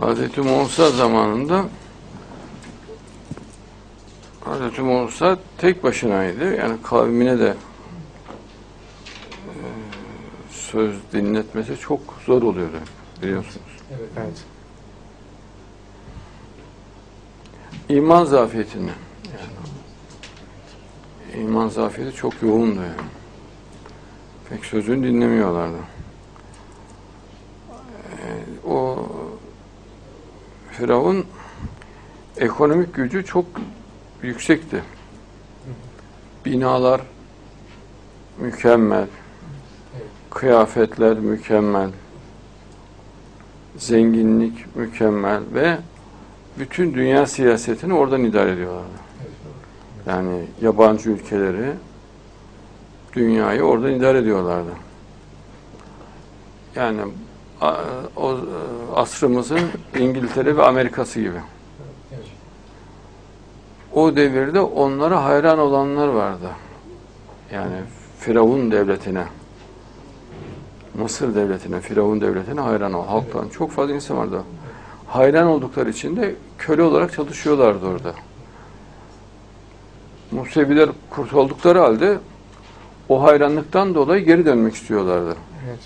Hazreti Musa zamanında Hazreti Musa tek başınaydı. Yani kavmine de e, söz dinletmesi çok zor oluyordu biliyorsunuz. Evet. Evet. İman zafiyetinden. Yani. İman zafiyeti çok yoğundu yani. Pek sözünü dinlemiyorlardı. Ee, o Firavun ekonomik gücü çok yüksekti. Binalar mükemmel. Kıyafetler mükemmel. Zenginlik mükemmel ve bütün dünya siyasetini oradan idare ediyorlardı. Yani yabancı ülkeleri, dünyayı oradan idare ediyorlardı. Yani o e, asrımızın İngiltere ve Amerika'sı gibi. O devirde onlara hayran olanlar vardı. Yani Firavun devletine, Mısır devletine, Firavun devletine hayran ol. Halktan çok fazla insan vardı. Hayran oldukları için de köle olarak çalışıyorlardı orada. Museviler kurtuldukları halde o hayranlıktan dolayı geri dönmek istiyorlardı. Evet.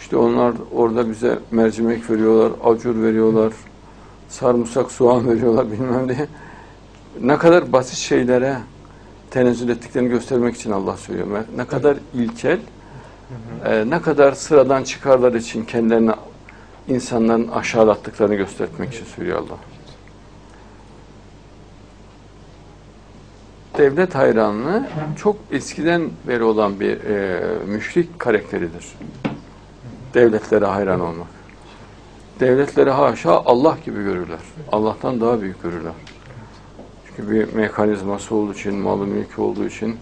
İşte onlar orada bize mercimek veriyorlar, acur veriyorlar, sarımsak, soğan veriyorlar bilmem ne. Ne kadar basit şeylere tenezzül ettiklerini göstermek için Allah söylüyor. Ne kadar ilkel, e, ne kadar sıradan çıkarlar için kendilerini insanların aşağılattıklarını göstermek için söylüyor Allah. Devlet hayranlığı çok eskiden beri olan bir e, müşrik karakteridir. Devletlere hayran olmak. Devletleri haşa Allah gibi görürler. Allah'tan daha büyük görürler. Çünkü bir mekanizması olduğu için, malı mülkü olduğu için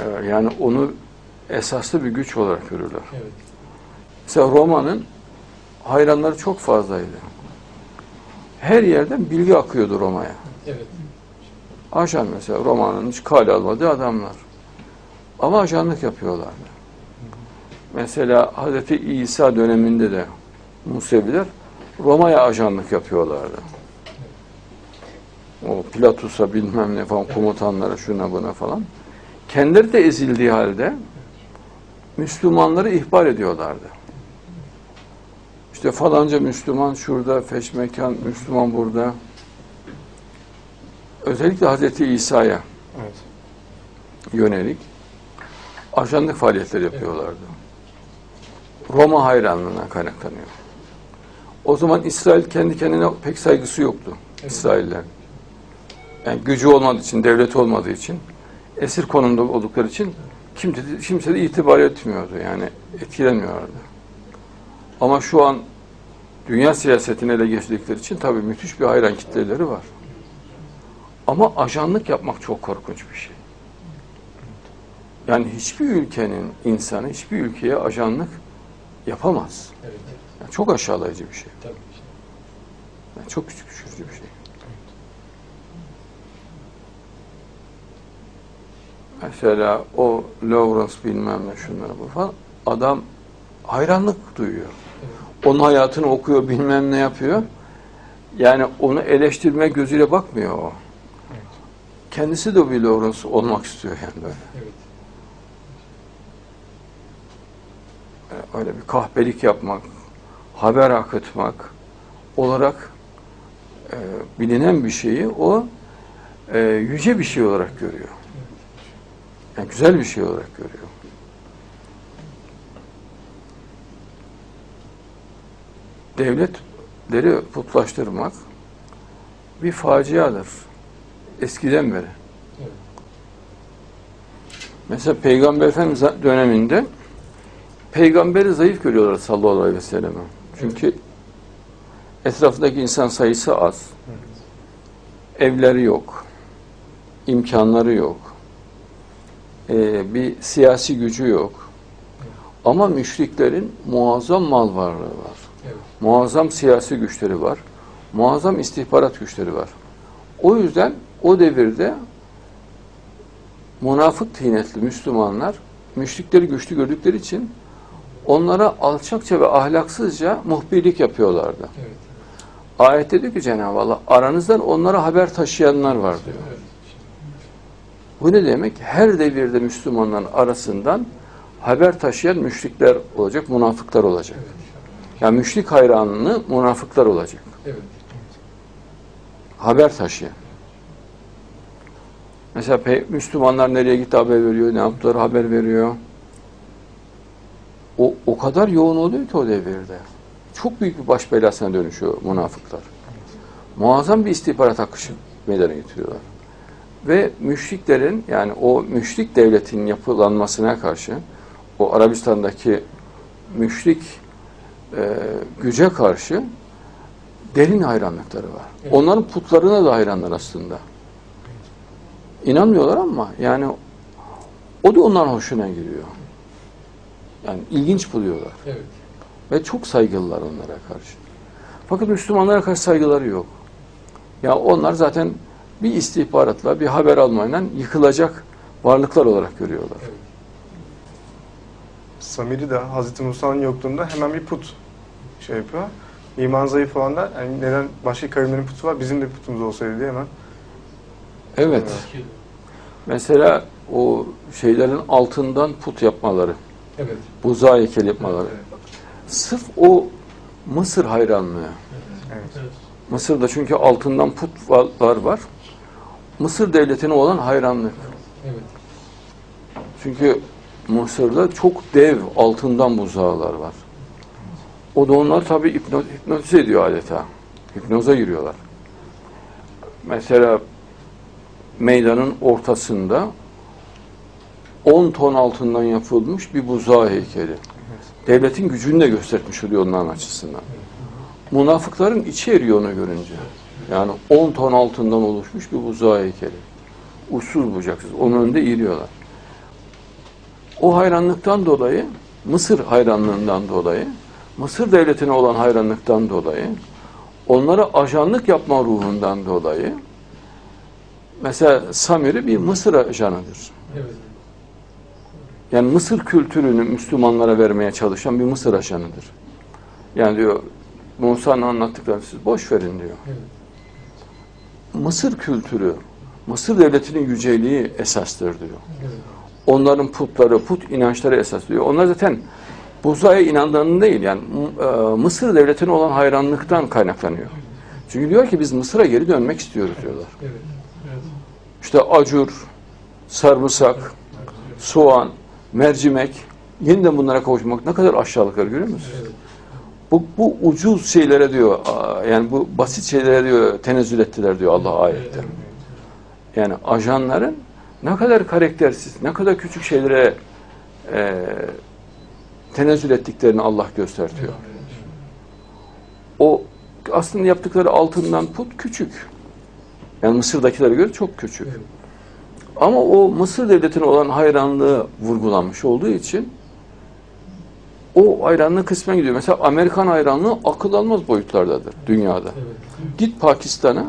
e, yani onu esaslı bir güç olarak görürler. Evet. Mesela Roma'nın hayranları çok fazlaydı. Her yerden bilgi akıyordu Roma'ya. Evet. Ajan mesela Roma'nın hiç kale almadığı adamlar. Ama ajanlık yapıyorlardı. Mesela Hz. İsa döneminde de Museviler Roma'ya ajanlık yapıyorlardı. O Pilatus'a bilmem ne falan komutanlara şuna buna falan. Kendileri de ezildiği halde Müslümanları ihbar ediyorlardı. İşte falanca Müslüman şurada, feşmekan Müslüman burada. Özellikle Hazreti İsa'ya Evet. yönelik ajanlık faaliyetleri yapıyorlardı. Roma hayranlığına kaynaklanıyor. O zaman İsrail kendi kendine pek saygısı yoktu. Evet. İsrailler. Yani gücü olmadığı için, devleti olmadığı için, esir konumda oldukları için kimse de, kimse de itibar etmiyordu. Yani etkilenmiyorlardı. Ama şu an dünya siyasetine ele geçirdikleri için tabii müthiş bir hayran kitleleri var. Ama ajanlık yapmak çok korkunç bir şey. Yani hiçbir ülkenin insanı hiçbir ülkeye ajanlık yapamaz. Evet. Yani çok aşağılayıcı bir şey. Tabii. Yani çok küçük düşürücü bir şey. Mesela o Lawrence bilmem ne şunları bu falan adam hayranlık duyuyor. Onun hayatını okuyor bilmem ne yapıyor. Yani onu eleştirme gözüyle bakmıyor o. Evet. Kendisi de bir Lawrence olmak istiyor yani böyle. Evet. Yani öyle bir kahpelik yapmak, haber akıtmak olarak e, bilinen bir şeyi o e, yüce bir şey olarak görüyor. Yani güzel bir şey olarak görüyor. Devletleri putlaştırmak bir faciadır. Eskiden beri. Mesela Peygamber Efendimiz döneminde peygamberi zayıf görüyorlar sallallahu aleyhi ve sellem. Çünkü etrafındaki insan sayısı az. Evleri yok. imkanları yok. ee, bir siyasi gücü yok. Ama müşriklerin muazzam mal varlığı var. Evet. Muazzam siyasi güçleri var. Muazzam istihbarat güçleri var. O yüzden o devirde münafık tinetli Müslümanlar müşrikleri güçlü gördükleri için onlara alçakça ve ahlaksızca muhbirlik yapıyorlardı. Evet. Ayette diyor ki Cenab-ı Allah aranızdan onlara haber taşıyanlar var diyor. Evet. Bu ne demek? Her devirde Müslümanların arasından haber taşıyan müşrikler olacak, münafıklar olacak. Yani müşrik hayranını münafıklar olacak. Evet. Haber taşıyan. Mesela Müslümanlar nereye gitti haber veriyor, ne yaptılar haber veriyor. O, o kadar yoğun oluyor ki o devirde. Çok büyük bir baş belasına dönüşüyor münafıklar. Muazzam bir istihbarat akışı meydana getiriyorlar. Ve müşriklerin yani o müşrik devletin yapılanmasına karşı o Arabistan'daki müşrik e, güce karşı derin hayranlıkları var. Evet. Onların putlarına da hayranlar aslında. İnanmıyorlar ama yani o da onların hoşuna gidiyor. Yani ilginç buluyorlar. Evet. Ve çok saygılılar onlara karşı. Fakat Müslümanlara karşı saygıları yok. Ya onlar zaten bir istihbaratla, bir haber almayla yıkılacak varlıklar olarak görüyorlar. Evet. Samiri de Hazreti Musa'nın yokluğunda hemen bir put şey yapıyor. İman zayıf olanlar yani neden başka kavimlerin putu var bizim de putumuz olsaydı diye hemen. Evet. Mesela o şeylerin altından put yapmaları, Evet. buzağı heykel yapmaları. Evet. Sırf o Mısır hayranlığı. Evet. Evet. Mısır'da çünkü altından putlar var. Mısır devletine olan hayranlık. Evet. Çünkü Mısır'da çok dev altından buzağlar var. O da onlar tabii hipno- hipnotize ediyor adeta. Hipnoza giriyorlar. Mesela meydanın ortasında 10 ton altından yapılmış bir buzağı heykeli. Devletin gücünü de göstermiş oluyor onların açısından. Münafıkların içi eriyor onu görünce. Yani 10 ton altından oluşmuş bir buzağı heykeli. Uçsuz bucaksız. Onun önünde eğiliyorlar. O hayranlıktan dolayı, Mısır hayranlığından dolayı, Mısır devletine olan hayranlıktan dolayı, onlara ajanlık yapma ruhundan dolayı, mesela Samiri bir Mısır ajanıdır. Evet. Yani Mısır kültürünü Müslümanlara vermeye çalışan bir Mısır ajanıdır. Yani diyor, Musa'nın anlattıklarını siz boş verin diyor. Evet. Mısır kültürü, Mısır devletinin yüceliği esastır diyor. Evet. onların putları, put inançları esas diyor. Onlar zaten buzaya inandığını değil yani e, Mısır devletine olan hayranlıktan kaynaklanıyor. Çünkü diyor ki biz Mısır'a geri dönmek istiyoruz diyorlar. Evet. Evet. İşte acur, sarımsak, soğan, mercimek, yeniden bunlara kavuşmak ne kadar aşağılıklar görüyor musunuz? Evet. Bu, bu ucuz şeylere diyor, yani bu basit şeylere diyor tenezzül ettiler diyor Allah ayette. Yani ajanların ne kadar karaktersiz, ne kadar küçük şeylere e, tenezzül ettiklerini Allah göstertiyor. O aslında yaptıkları altından put küçük. Yani Mısır'dakilere göre çok küçük. Evet. Ama o Mısır devletine olan hayranlığı vurgulanmış olduğu için o hayranlığı kısmen gidiyor. Mesela Amerikan hayranlığı akıl almaz boyutlardadır dünyada. Evet. Git Pakistan'a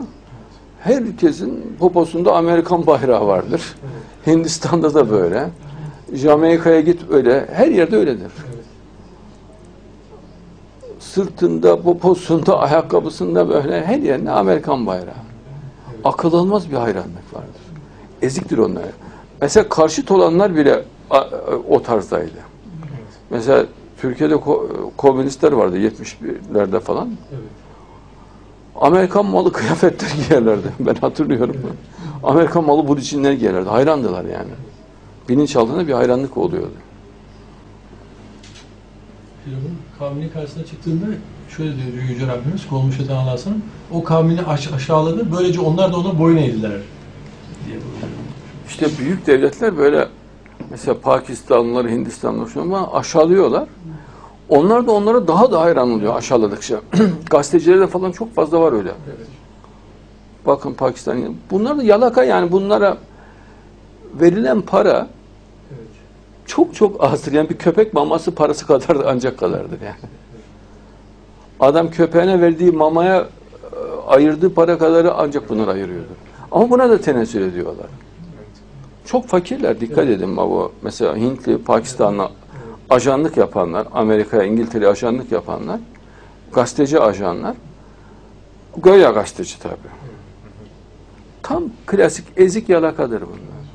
herkesin poposunda Amerikan bayrağı vardır. Evet. Hindistan'da da böyle. Jamaika'ya git öyle. Her yerde öyledir. Evet. Sırtında, poposunda, ayakkabısında böyle her yerinde Amerikan bayrağı. Akıl almaz bir hayranlık vardır. Eziktir onlar. Mesela karşıt olanlar bile o tarzdaydı. Mesela Türkiye'de ko- komünistler vardı 70'lerde falan. Evet. Amerikan malı kıyafetler giyerlerdi. Ben hatırlıyorum. Amerikan malı bu biçimler giyerlerdi. Hayrandılar yani. Bilinçaltında bir hayranlık oluyordu. Firavun kavminin karşısına çıktığında şöyle diyor Yüce Rabbimiz Kolmuş Eten Allah'ın o kavmini aş- aşağıladı böylece onlar da ona boyun eğdiler diye. İşte büyük devletler böyle mesela Pakistanlıları, Hindistanlıları şunu aşağılıyorlar. Onlar da onlara daha da hayran oluyor aşağıladıkça. Gazetecilerde falan çok fazla var öyle. Bakın Pakistan. Bunlar da yalaka yani bunlara verilen para çok çok azdır. Yani bir köpek maması parası kadar da ancak kadardır yani. Adam köpeğine verdiği mamaya e, ayırdığı para kadarı ancak bunlar ayırıyordur. Ama buna da tenezzül ediyorlar. Çok fakirler dikkat edin bu mesela Hintli, Pakistanlı ajanlık yapanlar, Amerika'ya, İngiltere'ye ajanlık yapanlar, gazeteci ajanlar Göğe gazeteci tabii. Tam klasik ezik yalakadır bunlar.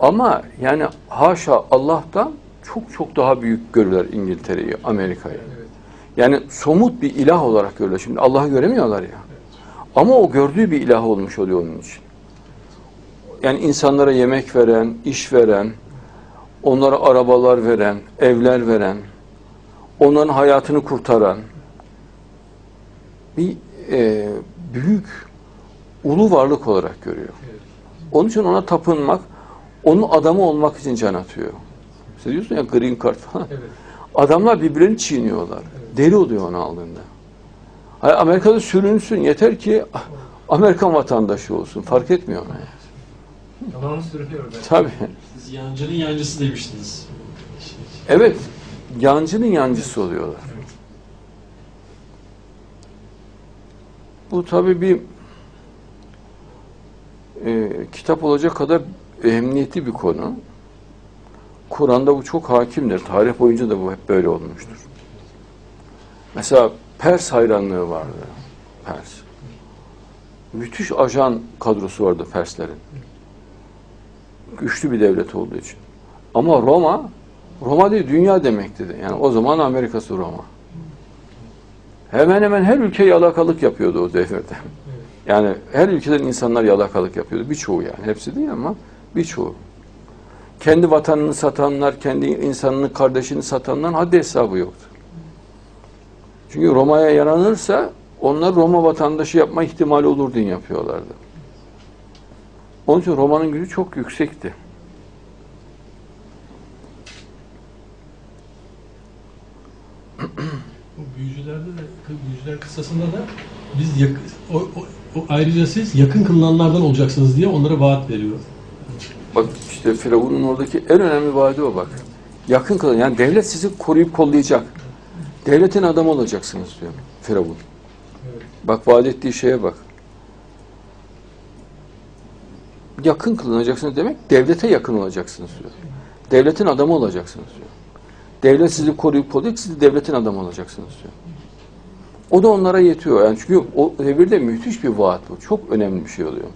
Ama yani haşa Allah'tan çok çok daha büyük görürler İngiltere'yi, Amerika'yı. Evet. Yani somut bir ilah olarak görürler. Şimdi Allah'ı göremiyorlar ya. Ama o gördüğü bir ilah olmuş oluyor onun için. Yani insanlara yemek veren, iş veren, onlara arabalar veren, evler veren, onların hayatını kurtaran bir e, büyük ulu varlık olarak görüyor. Onun için ona tapınmak, onun adamı olmak için can atıyor. Sen diyorsun ya green card falan. Evet. Adamlar birbirlerini çiğniyorlar. Evet. Deli oluyor onu aldığında. Hayır, Amerika'da sürünsün yeter ki Amerikan vatandaşı olsun. Fark etmiyor ona. yani. Tamam sürülüyor ben. Tabii. Siz yancının yancısı demiştiniz. Evet. Yancının yancısı oluyorlar. Bu tabii bir e, kitap olacak kadar emniyetli bir konu. Kur'an'da bu çok hakimdir. Tarih boyunca da bu hep böyle olmuştur. Mesela Pers hayranlığı vardı. Pers. Müthiş ajan kadrosu vardı Perslerin. Güçlü bir devlet olduğu için. Ama Roma, Roma değil dünya demekti. de. Yani o zaman Amerika'sı Roma. Hemen hemen her ülke yalakalık yapıyordu o devirde. Yani her ülkeden insanlar yalakalık yapıyordu. Birçoğu yani. Hepsi değil ama birçoğu. Kendi vatanını satanlar, kendi insanını, kardeşini satanların haddi hesabı yoktu. Çünkü Roma'ya yaranırsa onlar Roma vatandaşı yapma ihtimali olur diye yapıyorlardı. Onun için Roma'nın gücü çok yüksekti. Bu büyücülerde de, büyücüler kıssasında da biz yak, o, o, o ayrıca siz yakın kılınanlardan olacaksınız diye onlara vaat veriyor. Bak işte Firavun'un oradaki en önemli vaadi o bak. Yakın kalın. Yani devlet sizi koruyup kollayacak. Devletin adamı olacaksınız diyor Firavun. Evet. Bak vaat ettiği şeye bak. Yakın kılınacaksınız demek devlete yakın olacaksınız diyor. Devletin adamı olacaksınız diyor. Devlet sizi koruyup kollayacak, siz de devletin adamı olacaksınız diyor. O da onlara yetiyor. Yani çünkü o devirde müthiş bir vaat bu. Çok önemli bir şey oluyor.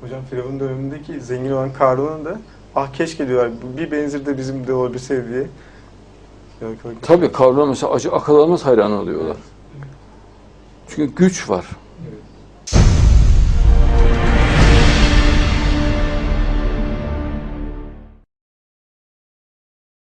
Hocam Firavun dönemindeki zengin olan Karun'un da ah keşke diyorlar bir benzeri de bizim de olabilseydi diye. Tabii kavram mesela acı akıl almaz hayran oluyorlar. Çünkü güç var.